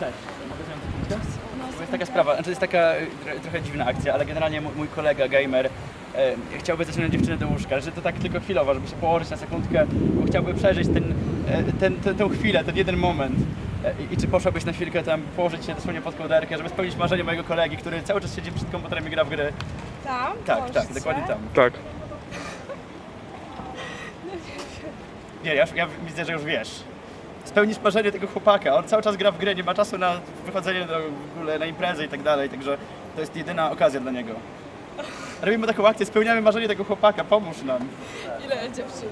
Cześć. Chwilkę? To jest taka sprawa, znaczy to jest taka tro- trochę dziwna akcja, ale generalnie mój, mój kolega gamer e, chciałby zaciągnąć dziewczynę do łóżka, że to tak tylko chwilowo, żeby się położyć na sekundkę, bo chciałby przeżyć ten, e, ten, ten, tę chwilę, ten jeden moment. E, I, I czy poszłabyś na chwilkę tam położyć się dosłownie pod kołderkę, żeby spełnić marzenie mojego kolegi, który cały czas siedzi przed komputerem i gra w gry? Tam? Tak, tak, się? dokładnie tam. Tak. Nie, ja, ja widzę, że już wiesz. Spełnisz marzenie tego chłopaka. On cały czas gra w grę, nie ma czasu na wychodzenie do, w ogóle na imprezy i tak dalej, także to jest jedyna okazja dla niego. Robimy taką akcję, spełniamy marzenie tego chłopaka, pomóż nam. Ile dziewczyn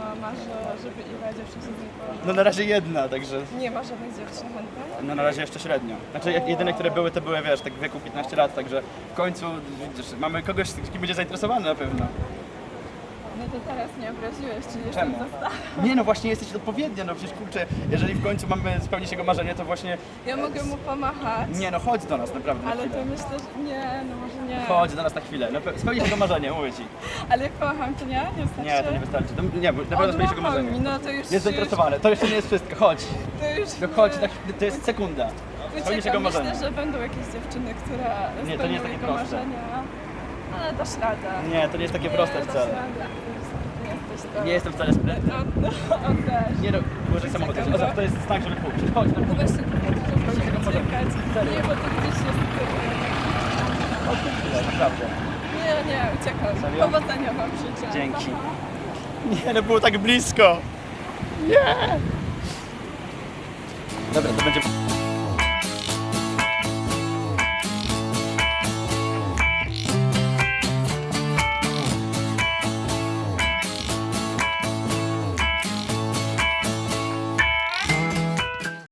mama marzy, żeby ile dziewczyn się z nim? No na razie jedna, także Nie ma żadnych dziewczyn chętnych? no na razie jeszcze średnio. Znaczy jak jedyne, które były, to były, wiesz, tak w wieku 15 lat, także w końcu widzisz, mamy kogoś, kim będzie zainteresowany na pewno. No to teraz nie obraziłeś, czyli Czemu? za stara. Nie no, właśnie jesteś odpowiednia, no przecież kurczę, jeżeli w końcu mamy spełnić jego marzenie, to właśnie... Ja mogę mu pomachać, Nie no, chodź do nas naprawdę na ale chwilę. to myślę, że nie, no może nie. Chodź do nas na chwilę, no, pe- spełnisz jego marzenie, mówię ci. Ale jak pomacham, to nie? Nie wystarczy? Nie, to nie wystarczy. To, nie, bo naprawdę spełnisz jego marzenie. mi, no to już... Jest zainteresowany, to jeszcze nie jest wszystko, chodź. To już... No chodź, na to jest sekunda. Spełnisz jego Uciekam, marzenie. myślę, że będą jakieś dziewczyny, które Nie, to nie jest spełnią takie jego proste. marzenia. Ale dasz radę. Nie, to nie jest takie proste dasz wcale. radę. Nie jesteś to. Nie jestem wcale sprytny. No, no, on też. Nie no, uważaj samochód. O, to jest znak, żeby pójść. Chodź na No właśnie, muszę jego marzenie. uciekać. Serio? Nie, bo to gdzieś jest... Chodź chwilę, naprawdę. Nie, nie, uciekam. Serio? Powodzenia wam życzę. Dzięki. Nie, no było tak blisko. Nie. Dobra, to będzie...